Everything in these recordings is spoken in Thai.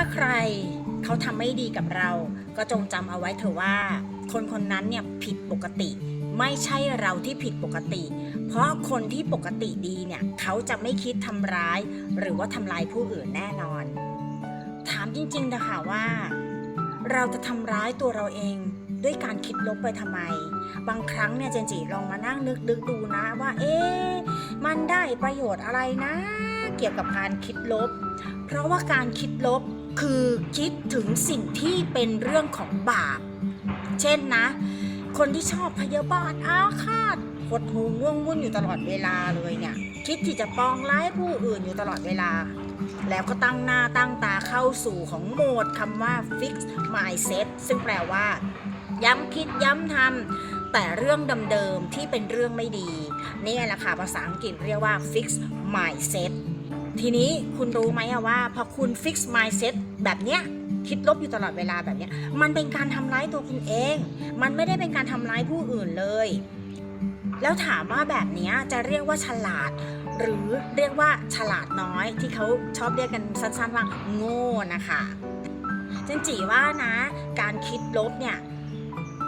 ถ้าใครเขาทำไม่ดีกับเรา ก็จงจำเอาไว้เถอะว่า คนคนนั้นเนี่ยผิดปกติ ไม่ใช่เราที่ผิดปกติ เพราะคนที่ปกติดีเนี่ยเขาจะไม่คิดทำร้าย หรือว่าทำลายผู้อื่นแน่นอน ถามจริงๆนะคะว่า เราจะทำร้ายตัวเราเองด้วยการคิดลบไปทำไม บางครั้งเนี่ยเจนจีลองมานั่งนึกดึกดูนะว่า เอ๊ะมันได้ประโยชน์อะไรนะ เกี่ยวกับการคิดลบ เพราะว่าการคิดลบ คือคิดถึงสิ่งที่เป็นเรื่องของบาป เช่นนะ คนที่ชอบพยาบาทอาฆาตหดหูง่วงวุ่นอยู่ตลอดเวลาเลยเนี่ย คิดที่จะปองร้ายผู้อื่นอยู่ตลอดเวลา แล้วก็ตั้งหน้าตั้งตาเข้าสู่ของโหมดคำว่า fix mindset ซึ่งแปลว่า ย้ำคิดย้ำทำแต่เรื่องเดิมๆที่เป็นเรื่องไม่ดี นี่แหละค่ะภาษาอังกฤษเรียกว่า fix mindset ทีนี้คุณรู้ไหมอะว่าพอคุณ fix mindset แบบเนี้ยคิดลบอยู่ตลอดเวลาแบบเนี้ย มันเป็นการทำร้ายตัวคุณเอง มันไม่ได้เป็นการทำร้ายผู้อื่นเลย แล้วถามว่าแบบนี้จะเรียกว่าฉลาด หรือเรียกว่าฉลาดน้อยที่เขาชอบเรียกกันสั้นๆว่าโง่นะคะเจนจีว่านะ การคิดลบเนี่ย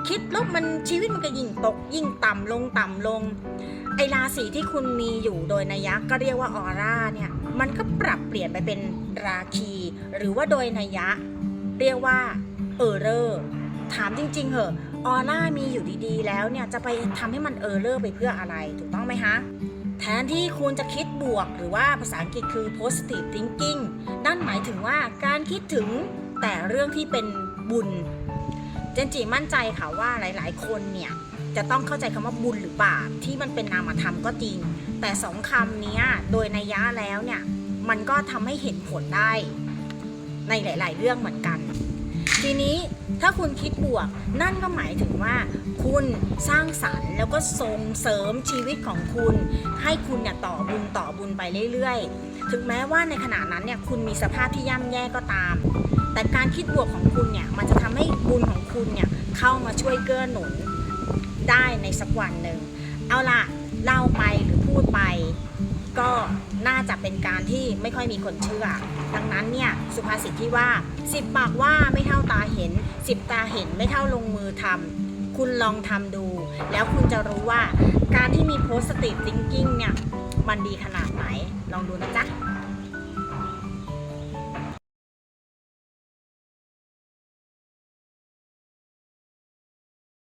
คิดลบมันชีวิตมันก็ยิ่งตกยิ่งต่ำลงต่ำลง ไอราศีที่คุณมีอยู่โดยนัยยะก็เรียกว่าออร่าเนี่ยมันก็ปรับเปลี่ยนไปเป็นราคี หรือว่าโดยนัยยะ เรียกว่าเออร์เรอร์ถามจริง ๆเหอะออร่ามีอยู่ดีๆ แล้วเนี่ยจะไปทำให้มันเออร์เลอร์ไปเพื่ออะไรถูกต้องไหมคะแทนที่คุณจะคิดบวกหรือว่าภาษาอังกฤษคือ positive thinking นั่นหมายถึงว่าการคิดถึงแต่เรื่องที่เป็นบุญ เจนจีมั่นใจค่ะว่าหลาย ๆ คนเนี่ย จะต้องเข้าใจคำว่าบุญหรือบาปที่มันเป็นนามธรรมก็จริง แต่สองคำนี้โดยนัยยะแล้วเนี่ยมันก็ทำให้เห็นผลได้ในหลาย ๆ เรื่องเหมือนกัน ทีนี้ถ้าคุณคิดบวก นั่นก็หมายถึงว่า คุณสร้างสรรค์แล้วก็ส่งเสริมชีวิตของคุณ ให้คุณเนี่ยต่อบุญต่อบุญไปเรื่อย ๆ ถึงแม้ว่าในขณะนั้นเนี่ยคุณมีสภาพที่ย่ำแย่ก็ตาม แต่การคิดบวกของคุณเนี่ยมันจะทำให้บุญของคุณเนี่ยเข้ามาช่วยเกื้อหนุน ได้ในสักวันหนึ่ง เอาล่ะเล่าไปหรือพูดไปก็น่าจะเป็นการที่ไม่ค่อยมีคนเชื่อ ดังนั้นเนี่ยสุภาษิตที่ว่า10ปากว่าไม่เท่าตาเห็น10ตาเห็นไม่เท่าลงมือทำคุณลองทำดู แล้วคุณจะรู้ว่าการที่มี positive thinking เนี่ยมันดีขนาดไหน ลองดูนะจ๊ะ